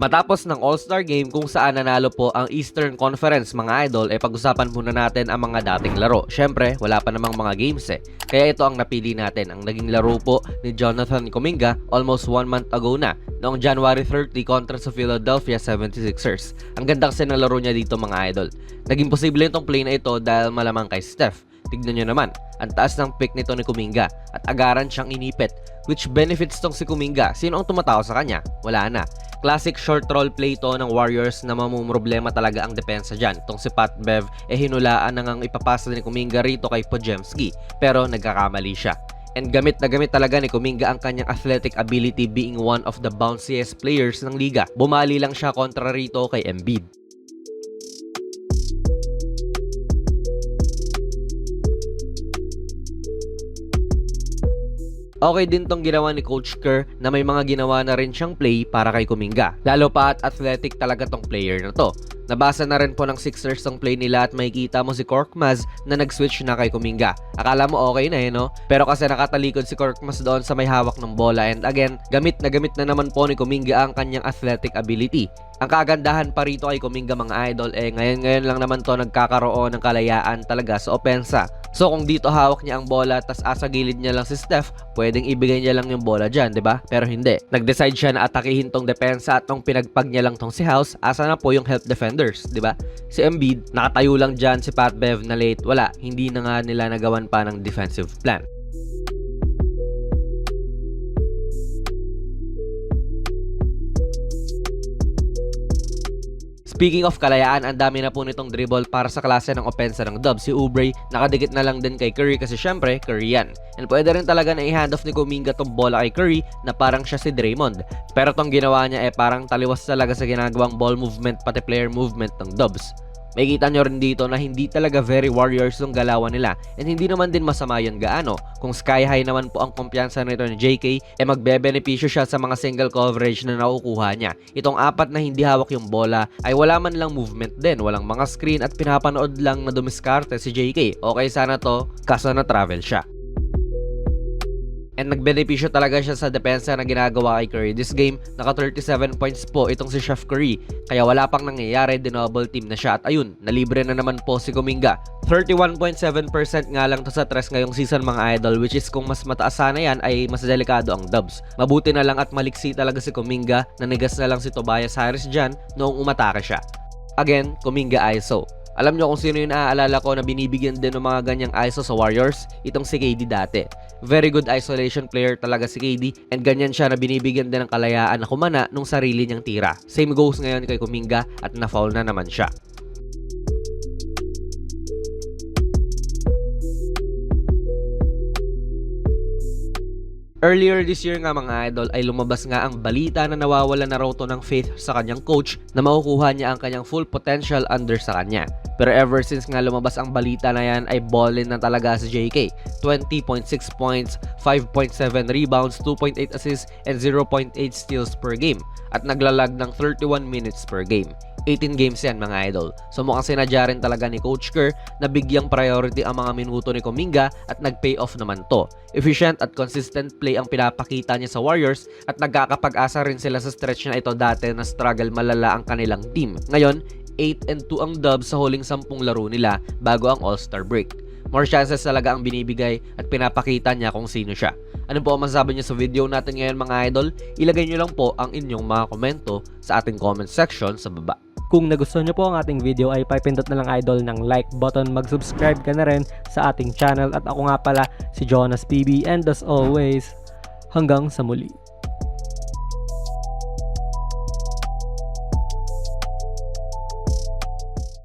Matapos ng All-Star Game kung saan nanalo po ang Eastern Conference mga idol, eh pag-usapan muna natin ang mga dating laro. Syempre, wala pa namang mga games eh. Kaya ito ang napili natin, ang naging laro po ni Jonathan Kuminga almost one month ago na, noong January 30 kontra sa Philadelphia 76ers. Ang ganda kasi ng laro niya dito mga idol. Naging posible itong play na ito dahil malamang kay Steph. Tignan nyo naman, ang taas ng pick nito ni Kuminga at agaran siyang inipit which benefits tong si Kuminga. Sino ang tumatawa sa kanya? Wala na. Classic short roll play to ng Warriors na mamumroblema talaga ang depensa dyan. Itong si Pat Bev eh hinulaan na ngang ipapasa ni Kuminga rito kay Pojemski pero nagkakamali siya. And gamit na gamit talaga ni Kuminga ang kanyang athletic ability being one of the bounciest players ng liga. Bumali lang siya kontra rito kay Embiid. Okay din tong ginawa ni Coach Kerr na may mga ginawa na rin siyang play para kay Kuminga. Lalo pa at athletic talaga tong player na to. Nabasa na rin po ng Sixers tong play nila at makikita mo si Korkmaz na nag-switch na kay Kuminga. Akala mo okay na eh no? Pero kasi nakatalikod si Korkmaz doon sa may hawak ng bola and again, gamit na gamit na naman po ni Kuminga ang kanyang athletic ability. Ang kagandahan pa rito kay Kuminga mga idol eh ngayon ngayon lang naman to nagkakaroon ng kalayaan talaga sa opensa. So kung dito hawak niya ang bola tas asa gilid niya lang si Steph, pwedeng ibigay niya lang yung bola dyan, di ba? Pero hindi. Nag-decide siya na atakihin tong depensa at tong pinagpag niya lang tong si House, asa na po yung help defenders, di ba? Si Embiid, nakatayo lang dyan si Pat Bev na late, wala, hindi na nga nila nagawan pa ng defensive plan. Speaking of kalayaan, ang dami na po nitong dribble para sa klase ng opensa ng Dubs. Si Oubre nakadikit na lang din kay Curry kasi syempre, yan. And pwede rin talaga na i-handoff ni Kuminga tong bola kay Curry na parang siya si Draymond. Pero tong ginawa niya eh parang taliwas talaga sa ginagawang ball movement pati player movement ng Dubs. May kita nyo rin dito na hindi talaga very warriors yung galawan nila and hindi naman din masama yun gaano. Kung sky high naman po ang kumpiyansa nito ni JK, eh magbebenepisyo siya sa mga single coverage na nakukuha niya. Itong apat na hindi hawak yung bola ay wala man lang movement din, walang mga screen at pinapanood lang na dumiskarte si JK. Okay sana to, kaso na travel siya. And nagbenepisyo talaga siya sa depensa na ginagawa kay Curry. This game, naka 37 points po itong si Chef Curry. Kaya wala pang nangyayari, dinoble team na siya. At ayun, nalibre na naman po si Kuminga. 31.7% nga lang to sa tres ngayong season mga idol which is kung mas mataas sana yan ay mas delikado ang dubs. Mabuti na lang at maliksi talaga si Kuminga na nigas na lang si Tobias Harris dyan noong umatake siya. Again, Kuminga ISO. Alam nyo kung sino yung naaalala ko na binibigyan din ng mga ganyang ISO sa Warriors? Itong si KD dati. Very good isolation player talaga si KD and ganyan siya na binibigyan din ng kalayaan na kumana nung sarili niyang tira. Same goes ngayon kay Kuminga at na-foul na naman siya. Earlier this year nga mga idol ay lumabas nga ang balita na nawawala na raw to ng faith sa kanyang coach na makukuha niya ang kanyang full potential under sa kanya. Pero ever since nga lumabas ang balita na yan ay ballin na talaga si JK. 20.6 points, 5.7 rebounds, 2.8 assists, and 0.8 steals per game. At naglalag ng 31 minutes per game. 18 games yan mga idol. So mukhang sinadya rin talaga ni Coach Kerr na bigyang priority ang mga minuto ni Kuminga at nag-pay off naman to. Efficient at consistent play ang pinapakita niya sa Warriors at nagkakapag-asa rin sila sa stretch na ito dati na struggle malala ang kanilang team. Ngayon, 8 and 2 ang dub sa huling 10 laro nila bago ang All-Star break. More chances talaga ang binibigay at pinapakita niya kung sino siya. Ano po ang masasabi niyo sa video natin ngayon mga idol? Ilagay niyo lang po ang inyong mga komento sa ating comment section sa baba. Kung nagustuhan nyo po ang ating video ay pipindot na lang idol ng like button, mag-subscribe ka na rin sa ating channel. At ako nga pala si Jonas PB and as always, hanggang sa muli.